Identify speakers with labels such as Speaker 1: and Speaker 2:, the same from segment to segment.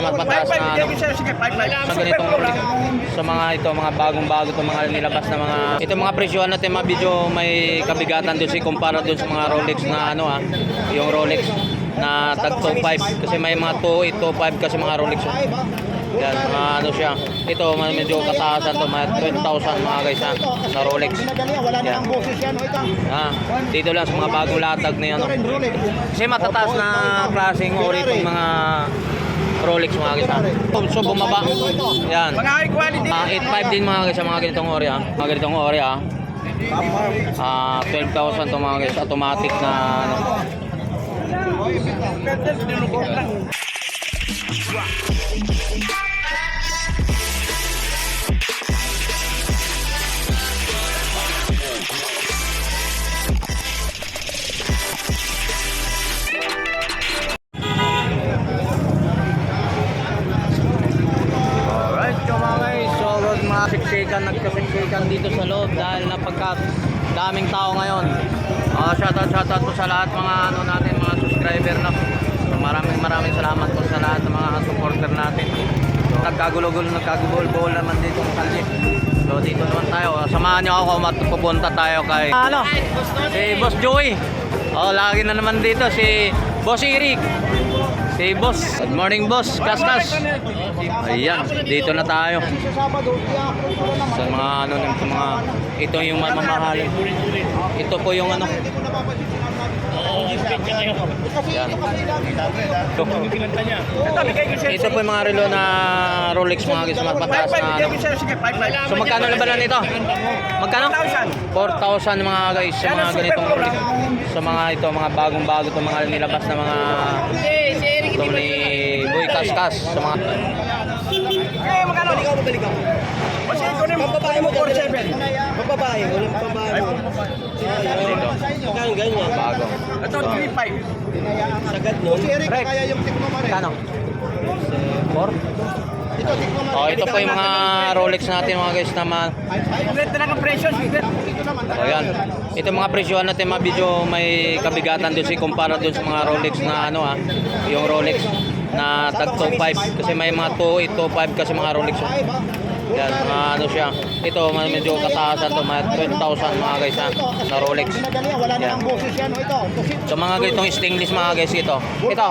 Speaker 1: Mataas na ano, sa ganitong sa mga ito mga bagong-bago to mga nilabas na mga ito mga presyo natin mga video may kabigatan doon si kumpara doon sa mga Rolex na ano ah yung Rolex na tag 25 kasi may mga 2825 kasi mga Rolex oh. yan mga ano siya ito medyo kataasan to mga 20,000 mga guys ha, na Rolex Yan.
Speaker 2: yan.
Speaker 1: Ah, dito lang sa mga bagong latag na ano
Speaker 2: Ito rin, Rolex.
Speaker 1: kasi matataas na klaseng ori itong mga Rolex mga guys ha. So bumaba. Yan.
Speaker 3: Mga high quality.
Speaker 1: Ah, 8.5 din mga guys mga ganitong ori ha. Mga ganitong ori ha. Ah, 12,000 to mga guys. Automatic na ano. Alright, nagkasiksikan dito sa loob dahil napagka daming tao ngayon. Uh, shoutout, shoutout po sa lahat mga ano natin, mga subscriber na. Maraming maraming salamat po sa lahat ng mga supporter natin. So, nagkagulo-gulo, nagkagulo-gulo naman dito ng kalye. So dito naman tayo, samahan niyo ako matpupunta tayo kay ano, si Boss Joey. Oh, lagi na naman dito si Boss Eric. Si Boss. Good morning, Boss. Kaskas. Ayan, dito na tayo.
Speaker 2: Sa
Speaker 1: mga ano ng mga ito yung mamamahal. Ito po yung ano. Yan.
Speaker 2: ito
Speaker 1: po yung mga relo na Rolex mga guys, mataas na ano.
Speaker 3: Bigay ko siya. Sige, 5
Speaker 1: So magkano labanan nito? Magkano? 4,000 mga guys sa mga ganitong sa mga ito mga bagong-bago to mga nilabas na mga ito ni Boy Kaskas sa mga
Speaker 3: Eh, magkano? Baligaw mo, baligaw. Kasi ito na yung babae mo, 4-7.
Speaker 4: Babae, walang babae mo. Kaya ganyan.
Speaker 1: Bago.
Speaker 3: Ito, 3-5.
Speaker 4: Sagad nun.
Speaker 2: Si Eric,
Speaker 1: Correct.
Speaker 2: kaya yung tikmo mo rin.
Speaker 1: Kano? 4? Oh, ito po yung mga Rolex natin mga guys na mga
Speaker 3: lang ang presyo.
Speaker 2: Naman.
Speaker 1: So yan. Ito mga presyohan natin mga video may kabigatan doon si kumpara doon sa mga Rolex na ano ah, yung Rolex na tag 25 kasi may mga 2825 kasi mga Rolex. oh. Yan, mga ano siya. Ito medyo kataasan to, mga 20,000 mga guys ha, na Rolex. Yan.
Speaker 2: ang boses yan. O, ito. Ito,
Speaker 1: So mga ganitong stainless mga guys ito. Ito.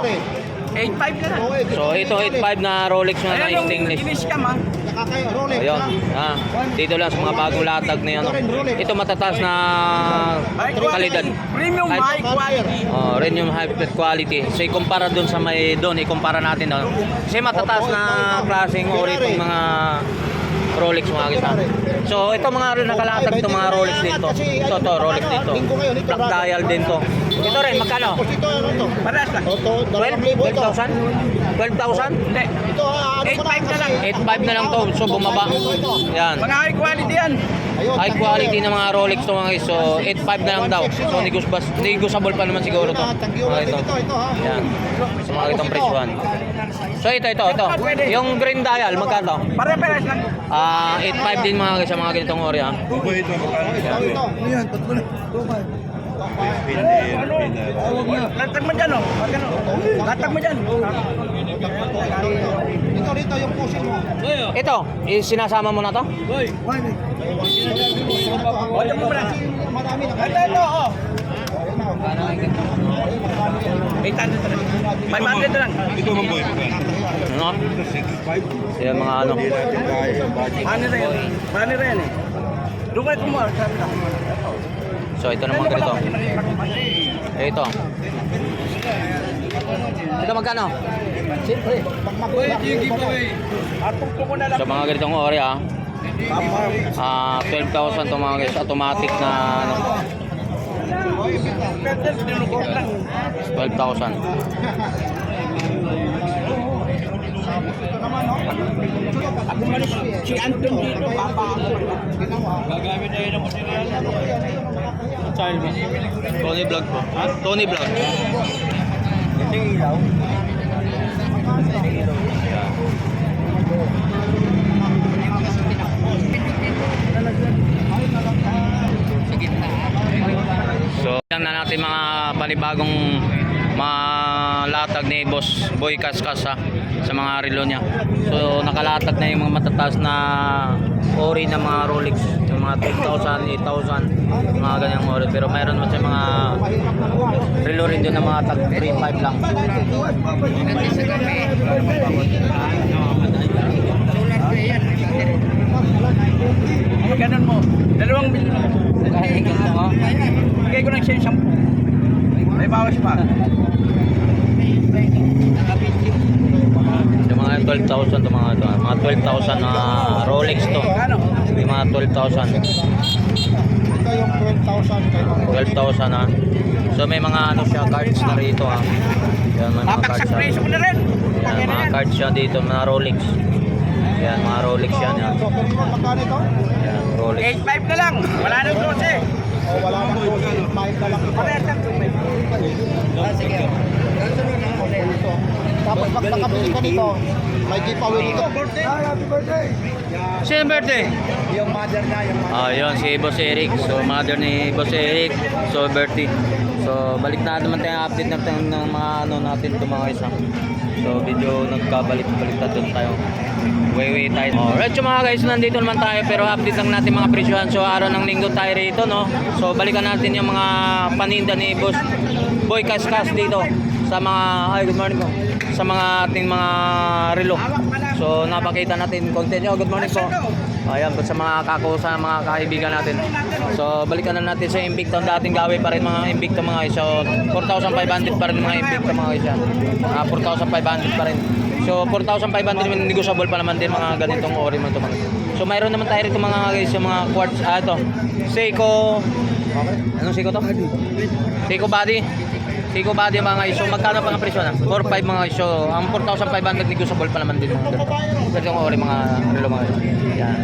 Speaker 3: 8-5 na lang.
Speaker 1: So ito 85 na Rolex na na
Speaker 3: Ayan yung
Speaker 1: stainless.
Speaker 3: finish cam, ha?
Speaker 2: Nakakaya, Rolex.
Speaker 1: Ayun.
Speaker 2: ha?
Speaker 1: Ah, dito lang sa mga bagong latag na yan. oh. Ito matataas na
Speaker 3: High
Speaker 1: kalidad.
Speaker 3: Premium
Speaker 1: High-
Speaker 3: high quality.
Speaker 1: Oh, rin yung high quality. So ikumpara doon sa may doon, ikumpara natin doon. Kasi matataas na klaseng ori itong mga Rolex mga kita. So ito mga nakalatag itong mga Rolex dito. Ito to Rolex dito. Black dial din to. Ito rin magkano?
Speaker 2: Tapos ito, ano to?
Speaker 3: Parehas lang.
Speaker 2: Ito,
Speaker 1: 12
Speaker 2: 2,000 ito.
Speaker 1: 12,000? 12,000?
Speaker 3: Hindi.
Speaker 2: Ito, ah, ano ko
Speaker 3: 8,500 na lang.
Speaker 1: 8,500 na lang to. So bumaba. Yan.
Speaker 3: Mga high quality yan.
Speaker 1: High quality ng mga Rolex to mga guys. So 8,500 na lang daw. So negotiable, negotiable pa naman siguro to. Mga ito.
Speaker 2: Ito, ito, ha?
Speaker 1: Yan. Sa mga itong presyuhan. So ito, ito, ito. Yung green dial, magkano?
Speaker 3: Pare-parehas lang.
Speaker 1: Ah, 8.5 din mga guys sa mga ganitong ori ha.
Speaker 2: Ito, ito.
Speaker 3: Latag mo dyan, oh. Latag mo dyan.
Speaker 2: Ito, rito, yung pusin mo.
Speaker 1: Ito, eh, sinasama mo na to?
Speaker 3: Wala mo
Speaker 2: na.
Speaker 3: Ito, ito, oh. 800 na lang. 500 na lang.
Speaker 1: Ano? Yan mga ano.
Speaker 3: Money rin. Money rin eh. Doon kayo kumuha. Na.
Speaker 1: So ito naman ganito. Eh, Ito. Ito magkano?
Speaker 2: Siyempre, pag
Speaker 3: na lang.
Speaker 1: So mga ganitong ori ha. Ah, 12,000 to mga guys. Automatic na ano,
Speaker 3: Pwede, dinukot lang.
Speaker 1: 12,000.
Speaker 3: Ako malis, si Anton dito, papa ako.
Speaker 1: Tony Vlog po. Ha? Tony Vlog. So, yan na natin mga panibagong mga latag ni Boss Boy Kaskas ha, sa mga mga relo niya. So nakalatag na yung mga matataas na ori ng mga Rolex, yung mga 10,000, 8,000, mga ganyang ori. Pero mayroon naman siya mga relo rin doon na mga tag 3,500 lang.
Speaker 3: Ganun mo. Dalawang bilyon ako.
Speaker 1: Kahit mo,
Speaker 3: Bigay ko ng siya yung sampu. May bawas pa.
Speaker 1: yung mga 12,000 to mga ito, mga 12,000 na Rolex to. Yung mga 12,000.
Speaker 2: Ito yung 12,000 kayo.
Speaker 1: 12,000 ha. So may mga ano siya cards na rito ha. Yan may mga cards siya.
Speaker 3: presyo ko na rin.
Speaker 1: Yan mga cards siya dito, mga Rolex. Yan mga Rolex yan yan.
Speaker 2: So, pero mo, magkano ito?
Speaker 1: Yan Rolex.
Speaker 3: 8.5 na lang. Wala nang 12.
Speaker 2: O, wala nang 12. 5 na lang ito.
Speaker 3: Parehas lang 2.5.
Speaker 4: Ah, sige.
Speaker 2: Tapos pag nakabili ka nito, may giveaway dito. Hi, happy birthday!
Speaker 1: Sino birthday?
Speaker 2: Yung mother na, yung mother.
Speaker 1: Ah, yun si Boss Eric. So mother ni Boss Eric. So birthday. So balik na naman tayo update natin ng mga ano natin itong mga. So video nagkabalik-balik na doon tayo. Way way tayo. Alright so mga guys, nandito naman tayo pero update lang natin mga presyohan. So araw ng linggo tayo rito no. So balikan natin yung mga paninda ni Boss Boy Kaskas dito sa mga ay good morning po. Sa mga ating mga relo. So napakita natin content nyo. Good morning po. Ayan sa mga kako sa mga kaibigan natin. So balikan na natin sa Invicta. Dating gawin pa rin mga Invicta mga isa. So 4,500 pa rin mga Invicta mga isa. Ah, 4,500 pa rin. So 4,500 naman negotiable pa naman din mga ganitong ori man to mga. So mayroon naman tayo rito mga guys yung mga quartz ah ito. Seiko Anong Seiko to? Seiko body. Seiko body mga guys. So magkano pa ang presyo na? 4,500 mga guys. So ang 4,500 negotiable pa naman din mga ganito. Ganitong ori mga relo mga guys. Yan.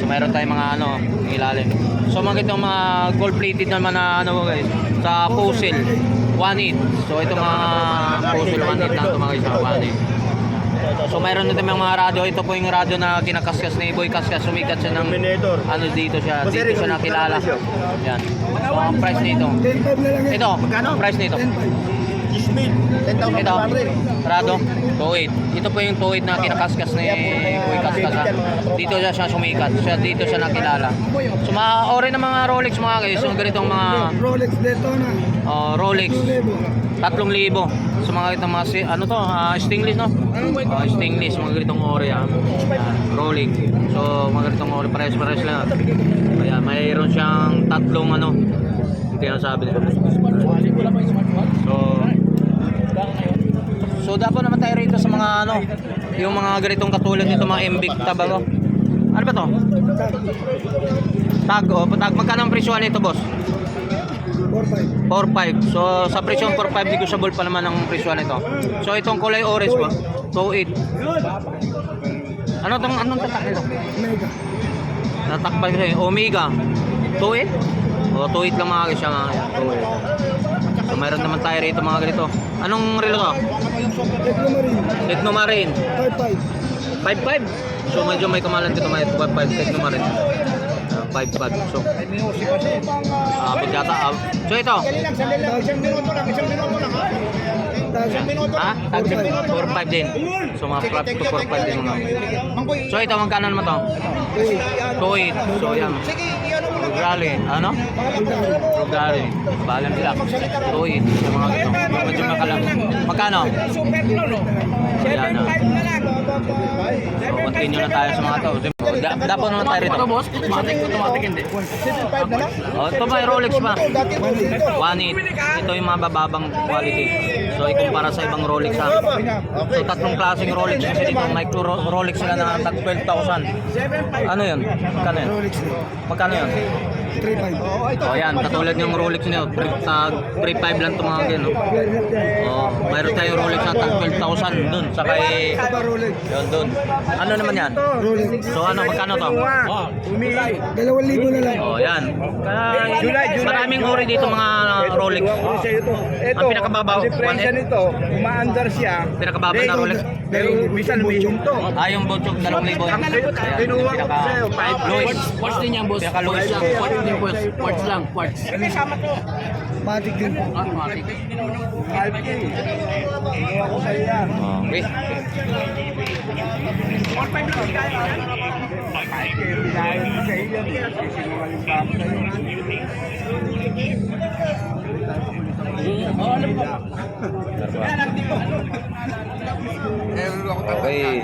Speaker 1: So mayroon tayong mga ano, ilalim. So mga itong mga gold plated naman na ano guys, sa Fossil 1.8. So ito mga Fossil 1.8 lang ito mga sa 1.8. So mayroon na tayong mga radyo. Ito po yung radyo na kinakaskas ni Boy Kaskas. Sumikat siya ng
Speaker 4: Terminator.
Speaker 1: ano dito siya. Dito siya nakilala. Yan. So ang price nito. Ito, price nito.
Speaker 2: Gismil, 10,000
Speaker 1: Ito, Rado, 2.8. Ito po yung 2.8 na kinakaskas ni Boy Kaskas. ha. Dito siya siya sumikat. Siya dito siya nakilala. So mga ori ng mga Rolex mga guys. So ganitong mga
Speaker 2: Rolex Daytona,
Speaker 1: oh, Rolex. 3,000. So mga itong mga si, ano to, ah, stainless no? Ah, stainless, mga ganitong ah. Yan, Rolex. So mga ganitong ori, pares-pares lang. Kaya mayroon siyang tatlong ano, hindi na sabi nila. So, So dapat naman tayo rito sa mga ano, yung mga ganitong katulad nito mga ba to? Ano ba to? Tag, oh, tag. Magkano ang presyo nito, boss?
Speaker 2: 4,500.
Speaker 1: 4.5. So sa presyong 4.5 negotiable pa naman ang presyo nito. So itong kulay orange ba? 2.8. Ano tong anong tatak nito?
Speaker 2: Mega.
Speaker 1: Natakpan ko eh. Omega. 2.8? O 2.8 lang mga guys siya mga yan. 2.8. So mayroon naman tayo rito mga ganito. Anong relo to?
Speaker 2: Techno Marine,
Speaker 1: Technomarine.
Speaker 2: 5,500.
Speaker 1: 5.5. So medyo may kamalan dito may 5.5 Technomarine. Uh, 5.5. So ah uh, yata. ah. so ito.
Speaker 2: Isang minuto lang, isang minuto lang ha. Isang minuto
Speaker 1: Ha?
Speaker 2: lang.
Speaker 1: 4.5 din. So mga
Speaker 2: Sige, thank
Speaker 1: to
Speaker 2: you,
Speaker 1: 4.5 din mga.
Speaker 2: Mangkoy,
Speaker 1: So ito magkano naman to? 2.8. So yan.
Speaker 2: sige, iyan mo lang.
Speaker 1: Rally, ano? Rally. Balan sila. 2.8 sa mga ganito. Medyo makalang. Magkano?
Speaker 3: Super no, no?
Speaker 1: Ayan na.
Speaker 3: 7.5 na lang.
Speaker 1: So continue na tayo sa mga to. Da dapo naman tayo rito.
Speaker 3: Automatic, automatic hindi.
Speaker 2: 75 na lang.
Speaker 1: Oh, ito may Rolex pa.
Speaker 2: Dati
Speaker 1: 1.8. Ito yung mga bababang quality. So ikumpara sa ibang Rolex ha. So tatlong klaseng Rolex kasi dito. May Ro- Rolex sila na tag 12,000. Ano yun? Magkano yun? Magkano yun?
Speaker 2: 3,500. Oo, ito.
Speaker 1: O yan, katulad ng Rolex niyo, tag 3.5 lang ito mga ganyan. No? Oh, mayroon tayo Rolex na tag 12,000 dun. Saka eh, yun dun. Ano naman yan?
Speaker 2: Rolex.
Speaker 1: So ano, magkano to?
Speaker 3: Umilay.
Speaker 2: 2,000 na lang.
Speaker 1: Oh, yan. Kaya, maraming uri dito mga Rolex.
Speaker 3: Ito, ito,
Speaker 1: Ang pinakababaw, 1.8.
Speaker 3: nito, umaandar siya.
Speaker 1: Pinakababa na Rolex.
Speaker 3: Pero minsan may hinto.
Speaker 1: Ah, yung Bochok, 2,000. Ayan,
Speaker 3: Kinuha ko
Speaker 1: pinaka
Speaker 3: sa'yo, five
Speaker 1: lowest.
Speaker 3: Watch din yan, boss.
Speaker 1: Pinaka lowest. Hindi po, quartz lang, quartz.
Speaker 3: May sama to.
Speaker 2: Matic din po.
Speaker 1: Ah, matik.
Speaker 3: 5K. Hindi ako sa iya.
Speaker 1: Okay.
Speaker 3: 4-5 lang bigay ko yan. 5K, bigay ko sa iyo. Sisinungaling pa ako sa'yo. Oo, alam ko. Yan, ang tipo.
Speaker 1: Okay.